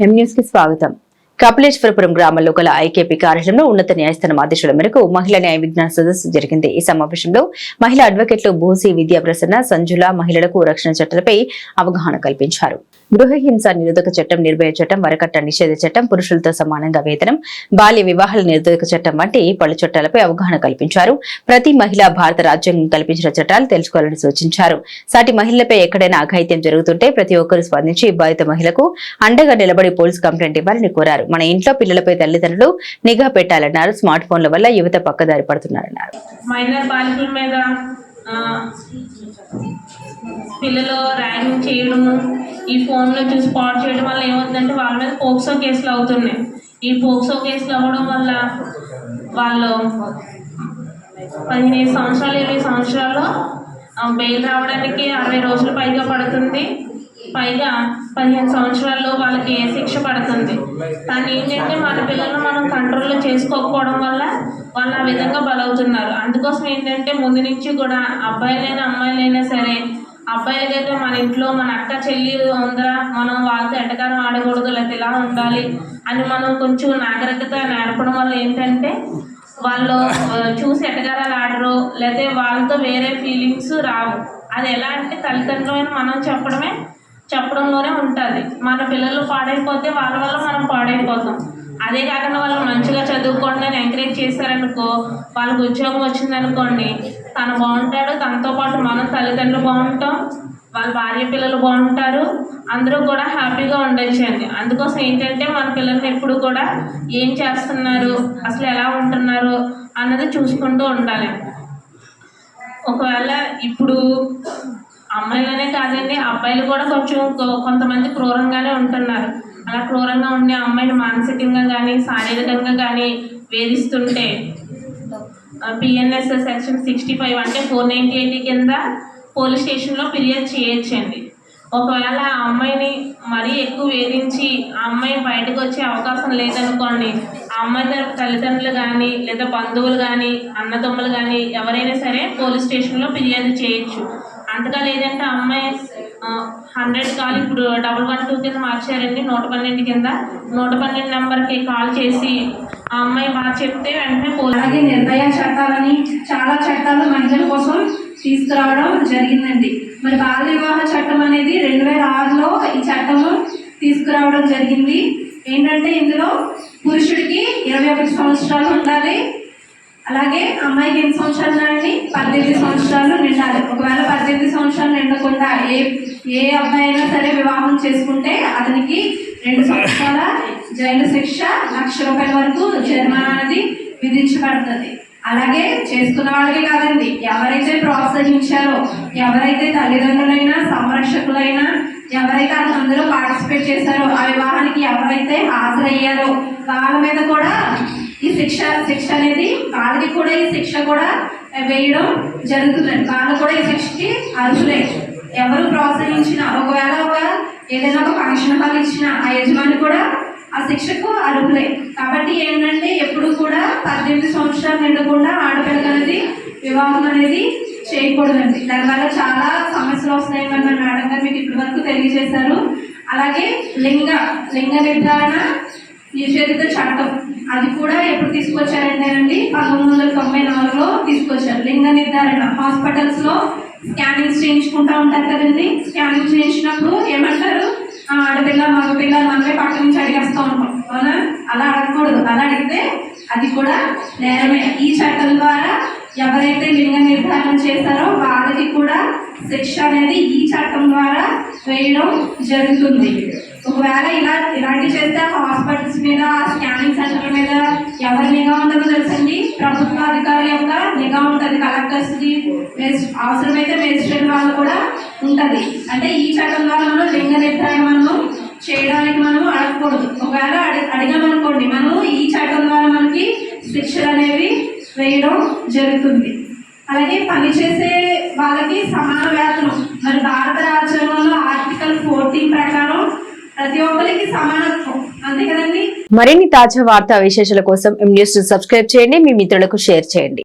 ఎం న్యూస్కి స్వాగతం. కపిలేశ్వరపురం గ్రామంలో గల ఐకేపీ కార్యాలయంలో ఉన్నత న్యాయస్థానం ఆదేశాల మేరకు మహిళా న్యాయ విజ్ఞాన సదస్సు జరిగింది. ఈ సమావేశంలో మహిళా అడ్వకేట్లు భూసి విద్యా ప్రసన్న సంజుల మహిళలకు రక్షణ చట్టాలపై అవగాహన కల్పించారు. గృహ హింస నిరోధక చట్టం నిర్భయ చట్టం వరకట్ట నిషేధ చట్టం పురుషులతో సమానంగా వేతనం బాల్య వివాహాల నిరోధక చట్టం వంటి పలు చట్టాలపై అవగాహన కల్పించారు. ప్రతి మహిళ భారత రాజ్యాంగం కల్పించిన చట్టాలు తెలుసుకోవాలని సూచించారు. సాటి మహిళలపై ఎక్కడైనా అఘాయిత్యం జరుగుతుంటే ప్రతి ఒక్కరూ స్పందించి బాధిత మహిళకు అండగా నిలబడి పోలీస్ కంప్లైంట్ ఇవ్వాలని కోరారు. మన ఇంట్లో పిల్లలపై తల్లిదండ్రులు నిఘా పెట్టాలన్నారు. స్మార్ట్ ఫోన్ల వల్ల యువత పక్కదారి పడుతున్నారన్నారు. మైనర్ బాలికల మీద పిల్లలు ర్యాగింగ్ చేయడము ఈ ఫోన్లో చూసి స్పాట్ చేయడం వల్ల ఏమవుతుందంటే వాళ్ళ మీద పోక్సో కేసులు అవుతున్నాయి. ఈ పోక్సో కేసులు అవ్వడం వల్ల వాళ్ళు పదిహేను సంవత్సరాలు ఇరవై సంవత్సరాలు బెయిల్ రావడానికి అరవై రోజులు పైగా పడుతుంది. పైగా పదిహేను సంవత్సరాల్లో వాళ్ళకి ఏ శిక్ష పడుతుంది. కానీ ఏంటంటే మన పిల్లలను మనం కంట్రోల్లో చేసుకోకపోవడం వల్ల వాళ్ళు ఆ విధంగా బలవుతున్నారు. అందుకోసం ఏంటంటే ముందు నుంచి కూడా అబ్బాయిలైనా అమ్మాయిలైనా సరే అబ్బాయిలకైతే మన ఇంట్లో మన అక్క చెల్లి ఉందా మనం వాళ్ళతో ఎటకారం ఆడకూడదు లేకపోతే ఇలా ఉండాలి అని మనం కొంచెం నాగరికత నేర్పడం వల్ల ఏంటంటే వాళ్ళు చూసి ఎటగారాలు ఆడరు లేకపోతే వాళ్ళతో వేరే ఫీలింగ్స్ రావు. అది ఎలా అంటే తల్లిదండ్రులైన మనం చెప్పడమే చెప్పడంలోనే ఉంటుంది. మన పిల్లలు పాడైపోతే వాళ్ళ వల్ల మనం పాడైపోతాం. అదే కాకుండా వాళ్ళు మంచిగా చదువుకోండి అని ఎంకరేజ్ చేశారనుకో వాళ్ళకి ఉద్యోగం వచ్చిందనుకోండి తను బాగుంటాడు తనతో పాటు మనం తల్లిదండ్రులు బాగుంటాం వాళ్ళ భార్య పిల్లలు బాగుంటారు అందరూ కూడా హ్యాపీగా ఉండొచ్చు అండి అందుకోసం ఏంటంటే మన పిల్లల్ని ఎప్పుడు కూడా ఏం చేస్తున్నారు అసలు ఎలా ఉంటున్నారు అన్నది చూసుకుంటూ ఉండాలి. ఒకవేళ ఇప్పుడు అమ్మాయిలనే కాదండి అబ్బాయిలు కూడా కొంచెం కొంతమంది క్రూరంగానే ఉంటున్నారు. అలా క్రూరంగా ఉండే అమ్మాయిని మానసికంగా కానీ శారీరకంగా కానీ వేధిస్తుంటే పిఎన్ఎస్ సెక్షన్ సిక్స్టీ ఫైవ్ అంటే ఫోర్ నైంటీ ఎయిట్ కింద పోలీస్ స్టేషన్లో ఫిర్యాదు చేయొచ్చండి. ఒకవేళ ఆ అమ్మాయిని మరీ ఎక్కువ వేధించి ఆ అమ్మాయి బయటకు వచ్చే అవకాశం లేదనుకోండి ఆ అమ్మాయి తరపు తల్లిదండ్రులు కానీ లేదా బంధువులు కానీ అన్నదమ్ములు కానీ ఎవరైనా సరే పోలీస్ స్టేషన్లో ఫిర్యాదు చేయొచ్చు. అంతగా లేదంటే ఆ అమ్మాయి హండ్రెడ్ కాల్ ఇప్పుడు డబల్ వన్ టూ కింద మార్చారండి. నూట పన్నెండు కింద. నూట పన్నెండు నెంబర్కి కాల్ చేసి ఆ అమ్మాయి బాగా చెప్తే వెంటనే అలాగే నిర్భయ చట్టాలని చాలా చట్టాలు మహిళల కోసం తీసుకురావడం జరిగిందండి. మరి బాల వివాహ చట్టం అనేది రెండు వేల ఆరులో ఈ చట్టము తీసుకురావడం జరిగింది. ఏంటంటే ఇందులో పురుషుడికి ఇరవై ఒకటి సంవత్సరాలు ఉండాలి. అలాగే అమ్మాయికి ఎన్ని సంవత్సరాలు అండి పద్దెనిమిది పద్దెనిమిది సంవత్సరాలు నిండకుండా ఏ ఏ అబ్బాయి అయినా సరే వివాహం చేసుకుంటే అతనికి రెండు సంవత్సరాల జైలు శిక్ష లక్ష రూపాయల వరకు జరిమానా అనేది విధించబడుతుంది. అలాగే చేసుకున్న వాళ్ళకే కాదండి ఎవరైతే ప్రోత్సహించారో ఎవరైతే తల్లిదండ్రులైనా సంరక్షకులైనా ఎవరైతే అందరూ పార్టిసిపేట్ చేశారో ఆ వివాహానికి ఎవరైతే హాజరయ్యారో వాళ్ళ మీద కూడా ఈ శిక్ష శిక్ష అనేది వాళ్ళకి కూడా ఈ శిక్ష కూడా వేయడం జరుగుతుందండి. వాళ్ళు కూడా ఈ శిక్షకి అర్హులే. ఎవరు ప్రోత్సహించిన ఒకవేళ ఒక ఏదైనా ఒక ఫంక్షన్ హాల్ ఇచ్చిన ఆ యజమాని కూడా ఆ శిక్షకు అర్హులే. కాబట్టి ఏంటంటే ఎప్పుడు కూడా పద్దెనిమిది సంవత్సరాలు నిండకుండా ఆడపిల్లకి అనేది వివాహం అనేది చేయకూడదండి. దానివల్ల చాలా సమస్యలు వస్తాయని మన మేడం గారు మీకు ఇప్పటి వరకు తెలియజేశారు. అలాగే లింగ లింగ నిర్ధారణ నిషేధిత చట్టం. అది కూడా ఎప్పుడు తీసుకొచ్చారంటే అండి పంతొమ్మిది వందల తొంభై నాలుగులో తీసుకొచ్చారు. లింగ నిర్ధారణ. హాస్పిటల్స్లో స్కానింగ్స్ చేయించుకుంటా ఉంటారు కదండి. స్కానింగ్ చేయించినప్పుడు ఏమంటారు? ఆ, ఆడపిల్ల మగపిల్ల మనమే పక్క నుంచి అడిగేస్తూ ఉంటాం. అవునా? అలా అడగకూడదు. అలా అడిగితే అది కూడా నేరమే. ఈ చట్టం ద్వారా ఎవరైతే లింగ నిర్ధారణ చేశారో వాళ్ళకి కూడా శిక్ష అనేది ఈ చట్టం ద్వారా వేయడం జరుగుతుంది. ఒకవేళ ఇలా ఇలాంటి చేస్తే హాస్పిటల్స్ మీద స్కానింగ్ సెంటర్ మీద ఎవరి నిఘా ఉంటుందో తెలుసండి? ప్రభుత్వ అధికారుల యొక్క నిఘా ఉంటుంది కలెక్టర్స్ది అవసరమైతే మేజిస్ట్రేట్ వాళ్ళు కూడా ఉంటుంది. అంటే ఈ చట్టం ద్వారా మనం లింగ నిర్ధారణ మనము చేయడానికి మనం అడగకూడదు. ఒకవేళ అడి అడిగామనుకోండి మనం ఈ వేయడం జరుగుతుంది. అలాగే పనిచేసే వాళ్ళకి సమాన వేతనం. మరి భారత రాజ్యాంగంలో ఆర్టికల్ ఫోర్టీన్ ప్రకారం ప్రతి ఒక్కరికి సమానత్వం. అంతే కదండి? మరిన్ని తాజా వార్తా విశేషాల కోసం ఎం న్యూస్ సబ్స్క్రైబ్ చేయండి. మీ మిత్రులకు షేర్ చేయండి.